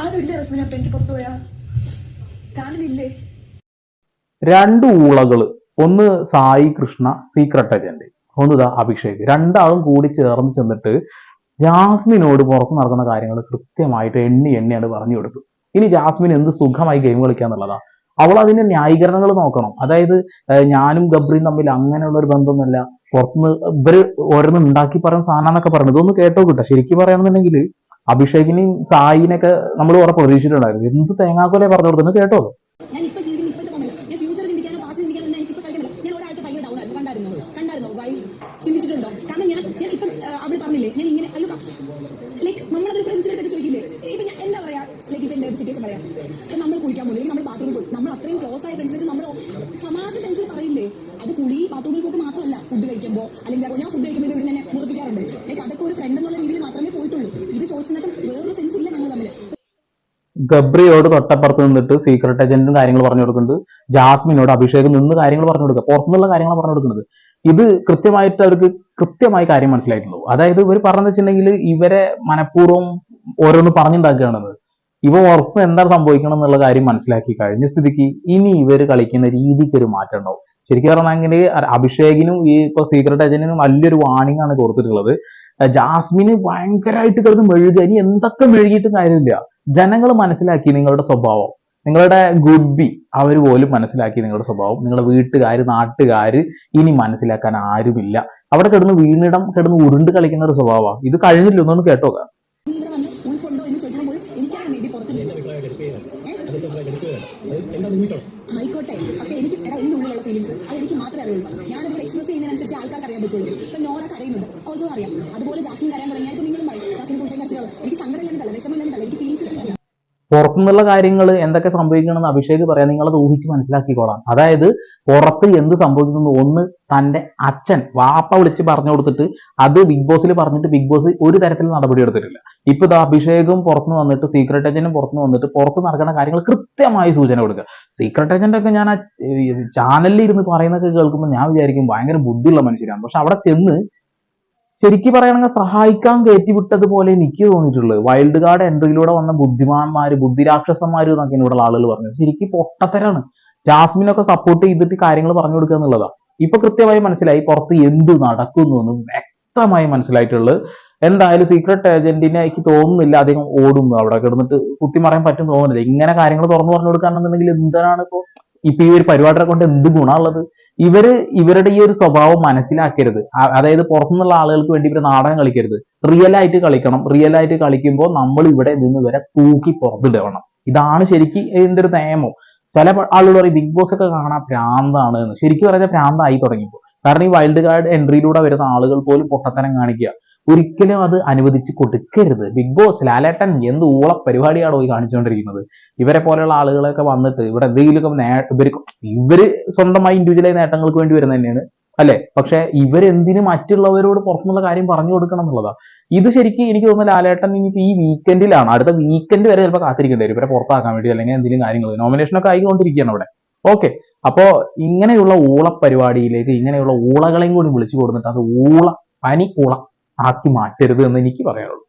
ആരും ഇല്ലേ റസ്മിന? അപ്പൊ രണ്ട് ഊളകൾ. ഒന്ന് സായി കൃഷ്ണ സീക്രട്ട് ഏജന്റ് ഒന്ന് ഇതാ അഭിഷേക്. രണ്ടാളും കൂടി ചേർന്ന് ചെന്നിട്ട് ജാസ്മിനോട് പുറത്ത് നടക്കുന്ന കാര്യങ്ങൾ കൃത്യമായിട്ട് എണ്ണി എണ്ണിയാണ് പറഞ്ഞു കൊടുത്തു ഇനി ജാസ്മിൻ എന്ത് സുഖമായി ഗെയിം കളിക്കാന്നുള്ളതാ അവൾ അതിന്റെ ന്യായീകരണങ്ങൾ നോക്കണം. അതായത് ഞാനും ഗബ്രിയും തമ്മിൽ അങ്ങനെയുള്ള ഒരു ബന്ധമൊന്നുമില്ല. പുറത്തുനിന്ന് ഇവർ ഓരോന്ന് ഉണ്ടാക്കി പറയുന്ന സാധനം എന്നൊക്കെ പറയുന്നത്. ഇതൊന്ന് കേട്ടോ കിട്ടാ ശരിക്കും പറയുകയാണെന്നുണ്ടെങ്കിൽ അഭിഷേകിനെയും സായിനൊക്കെ നമ്മൾ കുറെ പ്രതീക്ഷിച്ചിട്ടുണ്ടായിരുന്നു. എന്ത് തേങ്ങാക്കൊലേ പറഞ്ഞു കൊടുത്തെന്ന് കേട്ടോ കാരണം ഞാൻ ഞാൻ ഞാൻ ഇങ്ങനെ ലൈക്ക് ചോദിക്കില്ലേ? ഞാൻ എന്താ പറയാ? ലൈക്ക് സിറ്റുവേഷൻ നമ്മൾ കുളിക്കാൻ നമ്മൾ പോകും നമ്മൾ അത്രയും ക്ലോസ് ആയ ഫ്രണ്ട്സിനെ നമ്മൾ പറയില്ലേ? അത് കുളി ബാത്റൂമിൽ പോക്ക് മാത്രമല്ല. ഫുഡ് കഴിക്കുമ്പോ അല്ലെങ്കിൽ ഞാൻ ഫുഡ് കഴിക്കുമ്പോൾ ഇവിടെ തന്നെ മുറിപ്പിക്കാറുണ്ട്. അതൊക്കെ ഒരു ഫ്രണ്ട് എന്നുള്ള ഗബ്രിയോട് തൊട്ടപ്പുറത്ത് നിന്നിട്ട് സീക്രട്ട് ഏജന്റും കാര്യങ്ങൾ പറഞ്ഞു കൊടുക്കുന്നുണ്ട്. ജാസ്മിനോട് അഭിഷേക് നിന്ന് കാര്യങ്ങൾ പറഞ്ഞു കൊടുക്കുക. പുറത്തുനിന്നുള്ള കാര്യങ്ങൾ പറഞ്ഞു കൊടുക്കുന്നത്. ഇത് കൃത്യമായിട്ട് അവർക്ക് കൃത്യമായി കാര്യം മനസ്സിലായിട്ടുള്ളൂ. അതായത് ഇവർ പറഞ്ഞു വെച്ചിട്ടുണ്ടെങ്കിൽ ഇവരെ മനഃപൂർവം ഓരോന്ന് പറഞ്ഞുണ്ടാക്കുകയാണെന്ന് ഇവ ഉറപ്പ് എന്താണ് സംഭവിക്കണം എന്നുള്ള കാര്യം മനസ്സിലാക്കി കഴിഞ്ഞ സ്ഥിതിക്ക് ഇനി ഇവർ കളിക്കുന്ന രീതിക്ക് ഒരു മാറ്റം ഉണ്ടാവും. ശരിക്കും പറഞ്ഞെങ്കിൽ അഭിഷേകിനും ഈ ഇപ്പൊ സീക്രട്ട് ഏജന്റിനും വലിയൊരു വാണിംഗ് ആണ് കൊടുത്തിട്ടുള്ളത്. ജാസ്മിന് ഭയങ്കരമായിട്ട് കിടന്ന് മെഴുകുക. ഇനി എന്തൊക്കെ മെഴുകിയിട്ടും കാര്യമില്ല. ജനങ്ങൾ മനസ്സിലാക്കി നിങ്ങളുടെ സ്വഭാവം. നിങ്ങളുടെ ഗുഡ് ബി അവർ പോലും മനസ്സിലാക്കി നിങ്ങളുടെ സ്വഭാവം. നിങ്ങളുടെ വീട്ടുകാർ നാട്ടുകാർ ഇനി മനസ്സിലാക്കാൻ ആരുമില്ല. അവിടെ കിടന്ന് വീണിടം കിടന്ന് ഉരുണ്ട് കളിക്കുന്ന ഒരു സ്വഭാവമാണ് ഇത് കഴിഞ്ഞില്ല ഒന്നൊന്ന് കേട്ടോ നീ ഇവിടെ വന്ന് ഉൾക്കൊണ്ടോ എന്ന് ചോദിക്കുമ്പോൾ മേ ബി പുറത്ത് ആയിക്കോട്ടെ. പക്ഷെ എനിക്ക് എടാ എന്റെ ഉള്ളിലുള്ള ഫീലിംഗ്സ് അത് എനിക്ക് മാത്രമേ അറിയുള്ളൂ. ഞാനത് എക്സ്പ്രസ് ചെയ്യുന്നതിനനുസരിച്ച് ആൾക്കാർക്ക് അറിയാൻ പറ്റുള്ളൂ. ഇപ്പൊ നോറ കരയുന്നുണ്ട്. ഓൾസോ അറിയാം. അതുപോലെ ജാസ്മിൻ കരയാൻ തുടങ്ങിയാൽ നിങ്ങളും പറയും. ജാസ്മിൻ ഫുൾ ടൈം കരച്ചിലാണ്. എനിക്ക് സങ്കടം ഇല്ലാന്നല്ല വിഷമം എനിക്ക് ഫീലിംഗ്സ് ഇല്ല പുറത്തുനിന്നുള്ള കാര്യങ്ങൾ എന്തൊക്കെ സംഭവിക്കണമെന്ന് അഭിഷേക് പറയാം നിങ്ങളത് ഊഹിച്ച് മനസ്സിലാക്കിക്കോളാം. അതായത് പുറത്ത് എന്ത് സംഭവിക്കുന്നു ഒന്ന് തന്റെ അച്ഛൻ വാപ്പ വിളിച്ച് പറഞ്ഞു കൊടുത്തിട്ട് അത് ബിഗ് ബോസിൽ പറഞ്ഞിട്ട് ബിഗ് ബോസ് ഒരു തരത്തിൽ നടപടി എടുത്തിട്ടില്ല. ഇപ്പൊ ഇത് അഭിഷേകും പുറത്തുനിന്ന് വന്നിട്ട് സീക്രട്ട് ഏജന്റും പുറത്തുനിന്ന് വന്നിട്ട് പുറത്ത് നടക്കുന്ന കാര്യങ്ങൾ കൃത്യമായി സൂചന കൊടുക്കുക. സീക്രട്ട് ഏജന്റ് ഒക്കെ ഞാൻ ചാനലിൽ ഇരുന്ന് പറയുന്നൊക്കെ കേൾക്കുമ്പോൾ ഞാൻ വിചാരിക്കും ഭയങ്കര ബുദ്ധിയുള്ള മനുഷ്യരാണ്. പക്ഷെ അവിടെ ചെന്ന് ശരിക്കും പറയുകയാണെങ്കിൽ സഹായിക്കാൻ കയറ്റിവിട്ടതുപോലെ എനിക്ക് തോന്നിയിട്ടുള്ളത്. വൈൽഡ് കാർഡ് എൻട്രിയിലൂടെ വന്ന ബുദ്ധിമാന്മാര് ബുദ്ധിരാക്ഷസന്മാര് എന്നൊക്കെ ഇവിടെയുള്ള ആളുകൾ പറഞ്ഞു ശരിക്കും പൊട്ടത്തരാണ് ജാസ്മിനൊക്കെ സപ്പോർട്ട് ചെയ്തിട്ട് കാര്യങ്ങൾ പറഞ്ഞു കൊടുക്കുക എന്നുള്ളതാണ് ഇപ്പൊ കൃത്യമായി മനസ്സിലായി പുറത്ത് എന്ത് നടക്കുന്നു എന്ന് വ്യക്തമായി മനസ്സിലായിട്ടുള്ളത് എന്തായാലും സീക്രട്ട് ഏജന്റിനെ എനിക്ക് തോന്നുന്നില്ല അധികം ഓടുന്നു അവിടെ കിടന്നിട്ട് കുത്തിമറിയാൻ പറ്റും തോന്നുന്നില്ല. ഇങ്ങനെ കാര്യങ്ങൾ തുറന്നു പറഞ്ഞു കൊടുക്കുകയാണെന്നുണ്ടെങ്കിൽ എന്താണ് ഇപ്പോ ഇപ്പൊ ഈ ഒരു പരിപാടിയെ കൊണ്ട് എന്ത് ഗുണമുള്ളത് ഇവർ ഇവരുടെ ഈ ഒരു സ്വഭാവം മനസ്സിലാക്കരുത്. അതായത് പുറത്തുനിന്നുള്ള ആളുകൾക്ക് വേണ്ടി ഇവർ നാടകം കളിക്കരുത്. റിയൽ ആയിട്ട് കളിക്കണം. റിയൽ ആയിട്ട് കളിക്കുമ്പോൾ നമ്മൾ ഇവിടെ നിന്ന് വരെ തൂക്കി പുറത്തിടണം. ഇതാണ് ശരിക്കും എന്തൊരു നിയമം. ചില ആളുകൾ പറയും ബിഗ് ബോസ് ഒക്കെ കാണാൻ പ്രാന്താണ് എന്ന്. ശരിക്കും പറഞ്ഞാൽ പ്രാന്തായി തുടങ്ങിയപ്പോൾ കാരണം ഈ വൈൽഡ് കാർഡ് എൻട്രിയിലൂടെ വരുന്ന ആളുകൾ പോലും പൊട്ടത്തരം കാണിക്കുക. ഒരിക്കലും അത് അനുവദിച്ച് കൊടുക്കരുത്. ബിഗ് ബോസ് ലാലേട്ടൻ എന്ത് ഊള പരിപാടിയാണോ ഈ കാണിച്ചുകൊണ്ടിരിക്കുന്നത്? ഇവരെ പോലെയുള്ള ആളുകളൊക്കെ വന്നിട്ട് ഇവിടെ എന്തെങ്കിലുമൊക്കെ നേ ഇവർ ഇവർ സ്വന്തമായി ഇൻഡിവിജ്വലായി നേട്ടങ്ങൾക്ക് വേണ്ടി വരുന്നത് തന്നെയാണ് അല്ലെ? പക്ഷെ ഇവരെന്തിന് മറ്റുള്ളവരോട് പുറത്തുനിന്നുള്ള കാര്യം പറഞ്ഞു കൊടുക്കണം എന്നുള്ളതാ. ഇത് ശരിക്കും എനിക്ക് തോന്നുന്നു ലാലേട്ടൻ ഇനിയിപ്പോ ഈ വീക്കെൻഡിലാണ് അടുത്ത വീക്കെൻഡ് വരെ ചിലപ്പോൾ കാത്തിരിക്കേണ്ടി വരും. ഇവരെ പുറത്താക്കാൻ വേണ്ടി അല്ലെങ്കിൽ എന്തെങ്കിലും കാര്യങ്ങൾ. നോമിനേഷൻ ഒക്കെ ആയിക്കൊണ്ടിരിക്കുകയാണ് അവിടെ ഓക്കെ അപ്പോ ഇങ്ങനെയുള്ള ഊള പരിപാടിയിലേക്ക് ഇങ്ങനെയുള്ള ഊളകളെയും കൂടി വിളിച്ചു കൊടുത്തിട്ട് അത് ഊള പനി ഊള ആക്കി മാറ്റരുത് എന്ന് എനിക്ക് പറയാനുള്ളൂ.